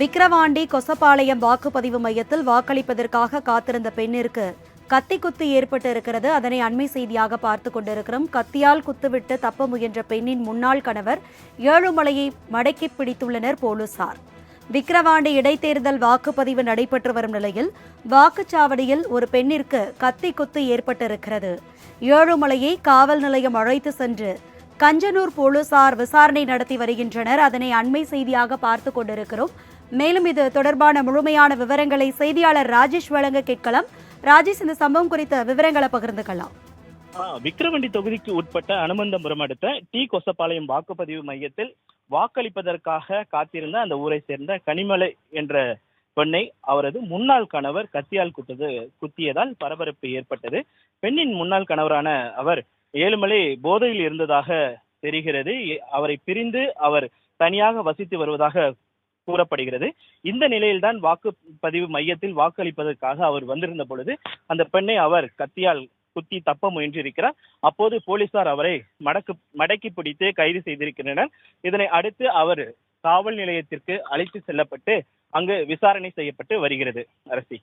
விக்கிரவாண்டி கொசப்பாளையம் வாக்குப்பதிவு மையத்தில் வாக்களிப்பதற்காக காத்திருந்த பெண்ணிற்கு கத்தி குத்து ஏற்பட்டு இருக்கிறது அதனை அண்மை செய்தியாக பார்த்து கொண்டிருக்கிறோம். கத்தியால் குத்துவிட்டு தப்ப முயன்ற பெண்ணின் முன்னாள் கணவர் ஏழுமலையை மடக்கி பிடித்துள்ளனர் போலீசார். விக்கிரவாண்டி இடைத்தேர்தல் வாக்குப்பதிவு நடைபெற்று வரும் நிலையில் வாக்குச்சாவடியில் ஒரு பெண்ணிற்கு கத்தி குத்து ஏற்பட்டிருக்கிறது. ஏழுமலையை காவல் நிலையம் அழைத்து சென்று கஞ்சனூர் போலீசார் விசாரணை நடத்தி வருகின்றனர். அதனை அண்மை செய்தியாக பார்த்து கொண்டிருக்கிறோம். மேலும் இது தொடர்பான முழுமையான விவரங்களை செய்தியாளர் ராஜேஷ் வழங்க கேட்கலாம். ராஜேஷ் இந்த சம்பவம் குறித்த விவரங்களை பகிர்ந்துக்கலாம். ஆ, விக்கிரவாண்டி தொகுதிக்கு உட்பட்ட அனுமந்தபுரம் அடுத்த டி கொசப்பாளையம் வாக்குப்பதிவு மையத்தில் வாக்களிப்பதற்காக காத்திருந்த அந்த ஊரை சேர்ந்த கனிமலை என்ற பெண்ணை அவரது முன்னாள் கணவர் கத்தியால் குத்தது குத்தியதால் பரபரப்பு ஏற்பட்டது. பெண்ணின் முன்னாள் கணவரான அவர் ஏழுமலை போதையில் இருந்ததாக தெரிகிறது. அவரை பிரிந்து அவர் தனியாக வசித்து வருவதாக கூறப்படுகிறது. இந்த நிலையில்தான் வாக்குப்பதிவு மையத்தில் வாக்களிப்பதற்காக அவர் வந்திருந்த பொழுது அந்த பெண்ணை அவர் கத்தியால் குத்தி தப்ப முயன்றிருக்கிறார். அப்போது போலீசார் அவரை மடக்கு மடக்கி பிடித்து கைது செய்திருக்கின்றனர். இதனை அடுத்து அவர் காவல் நிலையத்திற்கு அழைத்து செல்லப்பட்டு அங்கு விசாரணை செய்யப்பட்டு வருகிறது. அரசி.